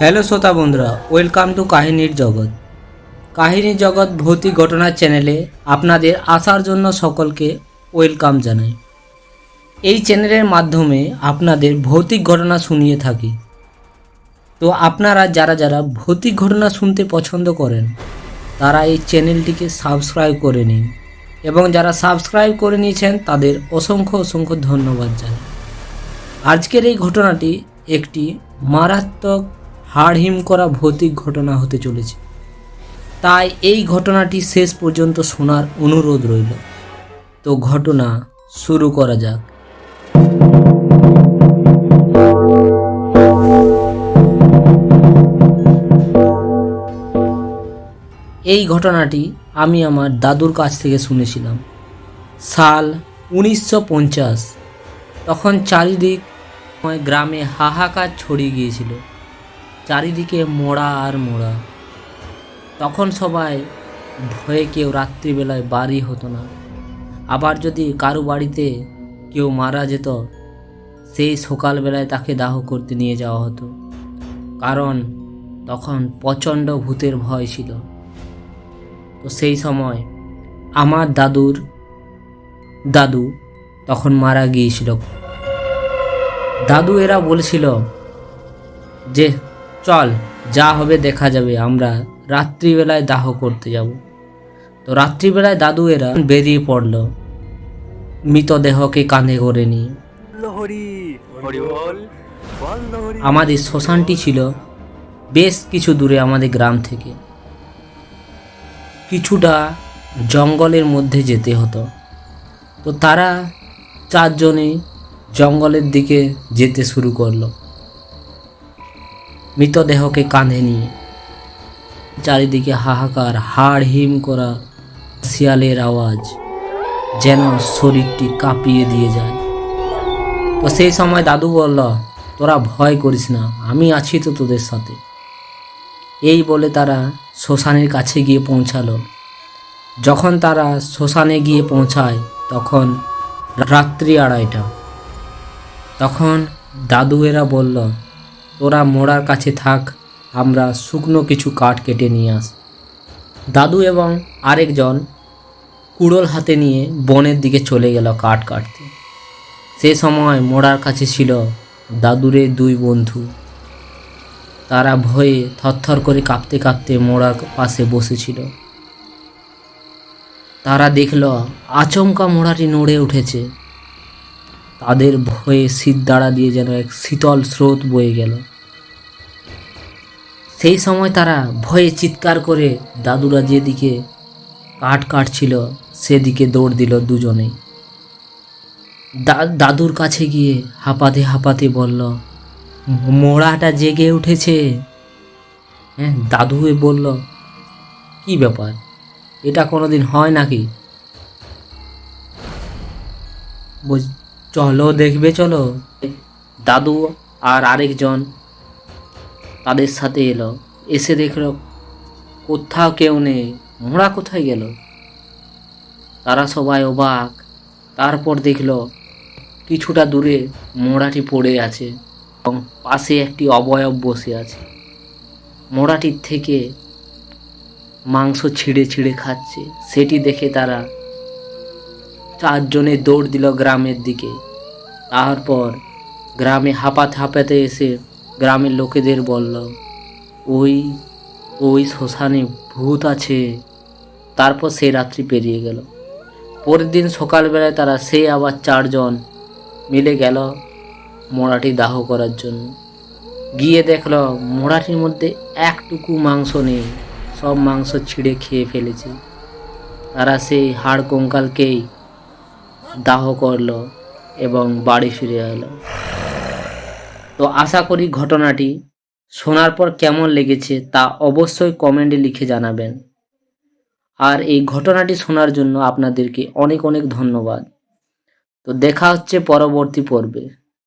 Hello শ্রোতা বন্ধুরা welcome to কাহিনীর জগৎ কাহিনীর জগৎ ভৌতিক ঘটনার চ্যানেলে আপনাদের আসার জন্য সকলকে ওয়েলকাম জানাই। এই চ্যানেলের মাধ্যমে আপনাদের ভৌতিক ঘটনা শুনিয়ে থাকি। তো আপনারা যারা যারা ভৌতিক ঘটনা শুনতে পছন্দ করেন, তারা এই চ্যানেলটিকে সাবস্ক্রাইব করে নিন এবং যারা সাবস্ক্রাইব করে নিয়েছেন, তাদের অসংখ্য অসংখ্য ধন্যবাদ জানাই। আজকের এই ঘটনাটি একটি মারাত্মক হাড়হিম করা ভৌতিক ঘটনা হতে চলেছে। তাই এই ঘটনাটি শেষ পর্যন্ত শোনার অনুরোধ রইল। তো ঘটনা শুরু করা যাক। এই ঘটনাটি আমি আমার দাদুর কাছ থেকে শুনেছিলাম। সাল উনিশশো পঞ্চাশ, তখন চারিদিক গ্রামে হাহাকার ছড়িয়ে গিয়েছিল। চারিদিকে মোড়া আর মোড়া। তখন সবাই ভয়ে কেউ রাত্রিবেলায় বাড়ি হতো না। আবার যদি কারও বাড়িতে কেউ মারা যেত, সেই সকালবেলায় তাকে দাহ করতে নিয়ে যাওয়া হতো। কারণ তখন প্রচণ্ড ভূতের ভয় ছিল। তো সেই সময় আমার দাদুর দাদু তখন মারা গিয়েছিল। দাদু এরা বলেছিল যে, চল, যা হবে দেখা যাবে, আমরা রাত্রিবেলায় দাহ করতে যাব। তো রাত্রিবেলায় দাদু এরা বেরিয়ে পড়ল। মৃতদেহকে কাঁধে করে নিয়ে। আমাদের শ্মশানটি ছিল বেশ কিছু দূরে আমাদের গ্রাম থেকে। কিছুটা জঙ্গলের মধ্যে যেতে হতো। তো তারা চারজনে জঙ্গলের দিকে যেতে শুরু করল। মৃতদেহকে কাঁধে নিয়ে। চারিদিকে হাহাকার হাড় হিম করা শিয়ালের আওয়াজ যেন শরীরটি কাঁপিয়ে দিয়ে যায়। তো সেই সময় দাদু বলল, তোরা ভয় করিস না, আমি আছি তো তোদের সাথে। এই বলে তারা শ্মশানের কাছে গিয়ে পৌঁছালো। যখন তারা শ্মশানে গিয়ে পৌঁছায়, তখন রাত্রি আড়াইটা। তখন দাদু এরা বলল, তোরা মোড়ার কাছে থাক আমরা শুকনো কিছু কাঠ কেটে নিয়ে আস। দাদু এবং আরেকজন কুড়োল হাতে নিয়ে বনের দিকে চলে গেল কাঠ কাটতে। সে সময় মোড়ার কাছে ছিল দাদুরের দুই বন্ধু। তারা ভয়ে থরথর করে কাঁপতে কাঁপতে মোড়ার পাশে বসেছিল। তারা দেখল আচমকা মোড়াটি নড়ে উঠেছে। তাদের ভয়ে শীত দাঁড়া দিয়ে যেন এক শীতল স্রোত বয়ে গেল। সেই সময় তারা ভয়ে চিৎকার করে দাদুরা যেদিকে কাঠ কাটছিল, সেদিকে দৌড় দিল দুজনেই। দাদুর কাছে গিয়ে হাঁপাতে হাঁপাতে বলল, মোড়াটা জেগে উঠেছে। হ্যাঁ দাদু এ বলল, কি ব্যাপার? এটা কোনোদিন হয় নাকি? চলো, দেখবে, চলো। দাদু আর আরেকজন তাদের সাথে এলো। এসে দেখল কোথাও কেউ নেই। মোড়া কোথায় গেল? তারা সবাই অবাক। তারপর দেখল কিছুটা দূরে মোড়াটি পড়ে আছে এবং পাশে একটি অবয়ব বসে আছে। মোড়াটির থেকে মাংস ছিঁড়ে ছিঁড়ে খাচ্ছে। সেটি দেখে তারা চারজনে দৌড় দিল গ্রামের দিকে। তারপর গ্রামে হাঁপাতে হাঁপাতে এসে গ্রামের লোকেদের বলল, ওই ওই শ্মশানে ভূত আছে। তারপর সেই রাত্রি পেরিয়ে গেল। পরের দিন সকালবেলায় তারা সে আবার চারজন মিলে গেল মোড়াটি দাহ করার জন্য। গিয়ে দেখল মোড়াটির মধ্যে একটুকু মাংস নেই, সব মাংস ছিঁড়ে খেয়ে ফেলেছে। তারা সেই হাড় কঙ্কালকেই দাহ করল এবং বাড়ি ফিরে এলো। তো আশা করি ঘটনাটি শোনার পর কেমন লেগেছে তা অবশ্যই কমেন্টে লিখে জানাবেন। আর এই ঘটনাটি শোনার জন্য আপনাদেরকে অনেক অনেক ধন্যবাদ। তো দেখা হচ্ছে পরবর্তী পর্বে।